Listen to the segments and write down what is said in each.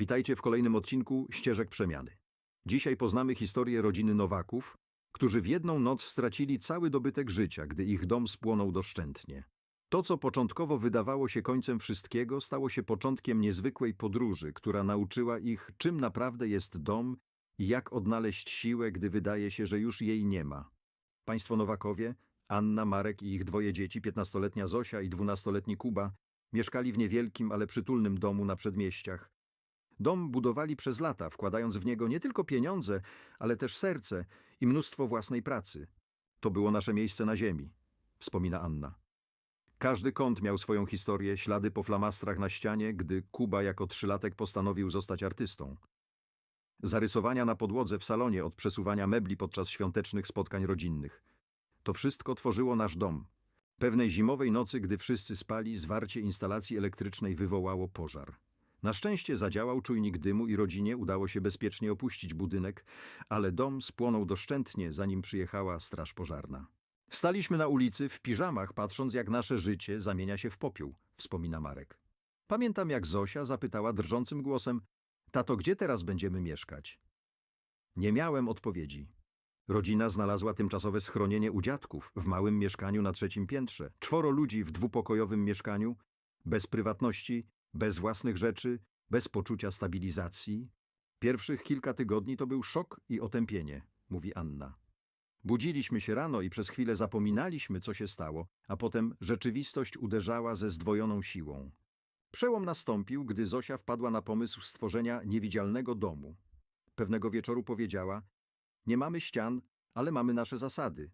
Witajcie w kolejnym odcinku Ścieżek Przemiany. Dzisiaj poznamy historię rodziny Nowaków, którzy w jedną noc stracili cały dobytek życia, gdy ich dom spłonął doszczętnie. To, co początkowo wydawało się końcem wszystkiego, stało się początkiem niezwykłej podróży, która nauczyła ich, czym naprawdę jest dom i jak odnaleźć siłę, gdy wydaje się, że już jej nie ma. Państwo Nowakowie, Anna, Marek i ich dwoje dzieci, 15-letnia Zosia i 12-letni Kuba, mieszkali w niewielkim, ale przytulnym domu na przedmieściach. Dom budowali przez lata, wkładając w niego nie tylko pieniądze, ale też serce i mnóstwo własnej pracy. To było nasze miejsce na ziemi, wspomina Anna. Każdy kąt miał swoją historię, ślady po flamastrach na ścianie, gdy Kuba jako trzylatek postanowił zostać artystą. Zarysowania na podłodze w salonie od przesuwania mebli podczas świątecznych spotkań rodzinnych. To wszystko tworzyło nasz dom. Pewnej zimowej nocy, gdy wszyscy spali, zwarcie instalacji elektrycznej wywołało pożar. Na szczęście zadziałał czujnik dymu i rodzinie udało się bezpiecznie opuścić budynek, ale dom spłonął doszczętnie, zanim przyjechała straż pożarna. Staliśmy na ulicy w piżamach, patrząc jak nasze życie zamienia się w popiół, wspomina Marek. Pamiętam jak Zosia zapytała drżącym głosem, tato, gdzie teraz będziemy mieszkać? Nie miałem odpowiedzi. Rodzina znalazła tymczasowe schronienie u dziadków w małym mieszkaniu na trzecim piętrze. Czworo ludzi w dwupokojowym mieszkaniu, bez prywatności, bez własnych rzeczy, bez poczucia stabilizacji. Pierwszych kilka tygodni to był szok i otępienie, mówi Anna. Budziliśmy się rano i przez chwilę zapominaliśmy, co się stało, a potem rzeczywistość uderzała ze zdwojoną siłą. Przełom nastąpił, gdy Zosia wpadła na pomysł stworzenia niewidzialnego domu. Pewnego wieczoru powiedziała: Nie mamy ścian, ale mamy nasze zasady.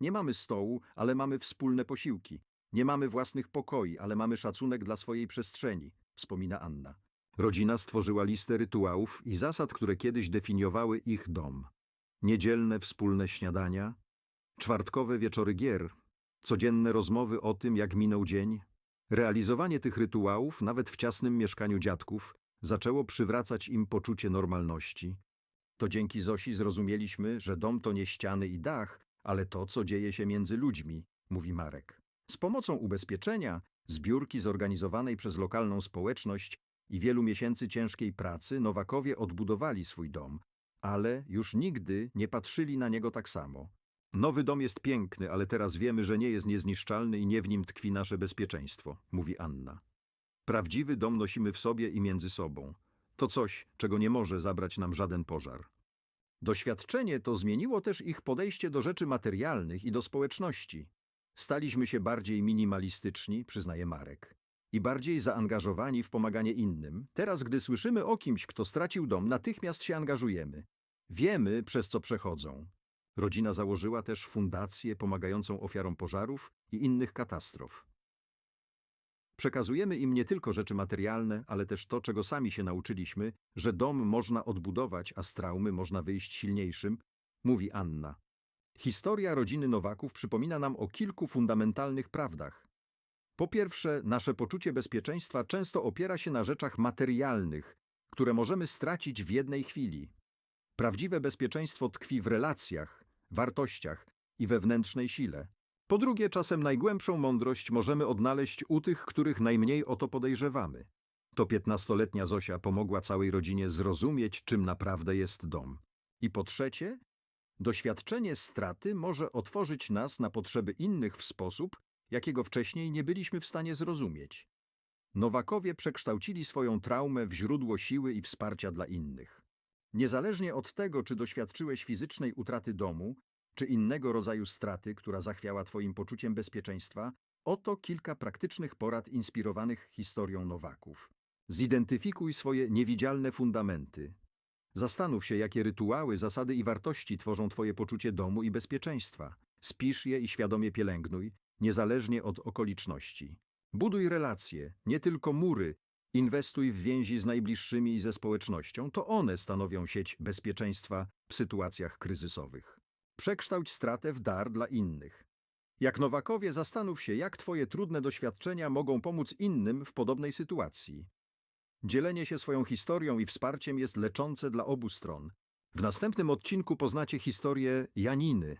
Nie mamy stołu, ale mamy wspólne posiłki. Nie mamy własnych pokoi, ale mamy szacunek dla swojej przestrzeni, wspomina Anna. Rodzina stworzyła listę rytuałów i zasad, które kiedyś definiowały ich dom. Niedzielne wspólne śniadania, czwartkowe wieczory gier, codzienne rozmowy o tym, jak minął dzień. Realizowanie tych rytuałów, nawet w ciasnym mieszkaniu dziadków, zaczęło przywracać im poczucie normalności. To dzięki Zosi zrozumieliśmy, że dom to nie ściany i dach, ale to, co dzieje się między ludźmi, mówi Marek. Z pomocą ubezpieczenia, zbiórki zorganizowanej przez lokalną społeczność i wielu miesięcy ciężkiej pracy Nowakowie odbudowali swój dom, ale już nigdy nie patrzyli na niego tak samo. Nowy dom jest piękny, ale teraz wiemy, że nie jest niezniszczalny i nie w nim tkwi nasze bezpieczeństwo, mówi Anna. Prawdziwy dom nosimy w sobie i między sobą. To coś, czego nie może zabrać nam żaden pożar. Doświadczenie to zmieniło też ich podejście do rzeczy materialnych i do społeczności. Staliśmy się bardziej minimalistyczni, przyznaje Marek, i bardziej zaangażowani w pomaganie innym. Teraz, gdy słyszymy o kimś, kto stracił dom, natychmiast się angażujemy. Wiemy, przez co przechodzą. Rodzina założyła też fundację pomagającą ofiarom pożarów i innych katastrof. Przekazujemy im nie tylko rzeczy materialne, ale też to, czego sami się nauczyliśmy, że dom można odbudować, a z traumy można wyjść silniejszym, mówi Anna. Historia rodziny Nowaków przypomina nam o kilku fundamentalnych prawdach. Po pierwsze, nasze poczucie bezpieczeństwa często opiera się na rzeczach materialnych, które możemy stracić w jednej chwili. Prawdziwe bezpieczeństwo tkwi w relacjach, wartościach i wewnętrznej sile. Po drugie, czasem najgłębszą mądrość możemy odnaleźć u tych, których najmniej o to podejrzewamy. To piętnastoletnia Zosia pomogła całej rodzinie zrozumieć, czym naprawdę jest dom. I po trzecie, doświadczenie straty może otworzyć nas na potrzeby innych w sposób, jakiego wcześniej nie byliśmy w stanie zrozumieć. Nowakowie przekształcili swoją traumę w źródło siły i wsparcia dla innych. Niezależnie od tego, czy doświadczyłeś fizycznej utraty domu, czy innego rodzaju straty, która zachwiała Twoim poczuciem bezpieczeństwa, oto kilka praktycznych porad inspirowanych historią Nowaków. Zidentyfikuj swoje niewidzialne fundamenty. Zastanów się, jakie rytuały, zasady i wartości tworzą Twoje poczucie domu i bezpieczeństwa. Spisz je i świadomie pielęgnuj, niezależnie od okoliczności. Buduj relacje, nie tylko mury, Inwestuj w więzi z najbliższymi i ze społecznością, to one stanowią sieć bezpieczeństwa w sytuacjach kryzysowych. Przekształć stratę w dar dla innych. Jak Nowakowie, zastanów się, jak Twoje trudne doświadczenia mogą pomóc innym w podobnej sytuacji. Dzielenie się swoją historią i wsparciem jest leczące dla obu stron. W następnym odcinku poznacie historię Janiny,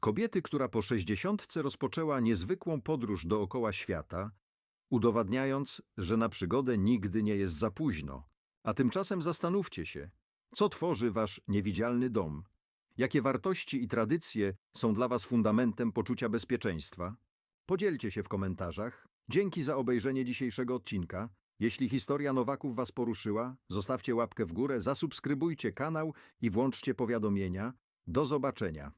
kobiety, która po sześćdziesiątce rozpoczęła niezwykłą podróż dookoła świata, udowadniając, że na przygodę nigdy nie jest za późno. A tymczasem zastanówcie się, co tworzy wasz niewidzialny dom? Jakie wartości i tradycje są dla was fundamentem poczucia bezpieczeństwa? Podzielcie się w komentarzach. Dzięki za obejrzenie dzisiejszego odcinka. Jeśli historia Nowaków was poruszyła, zostawcie łapkę w górę, zasubskrybujcie kanał i włączcie powiadomienia. Do zobaczenia.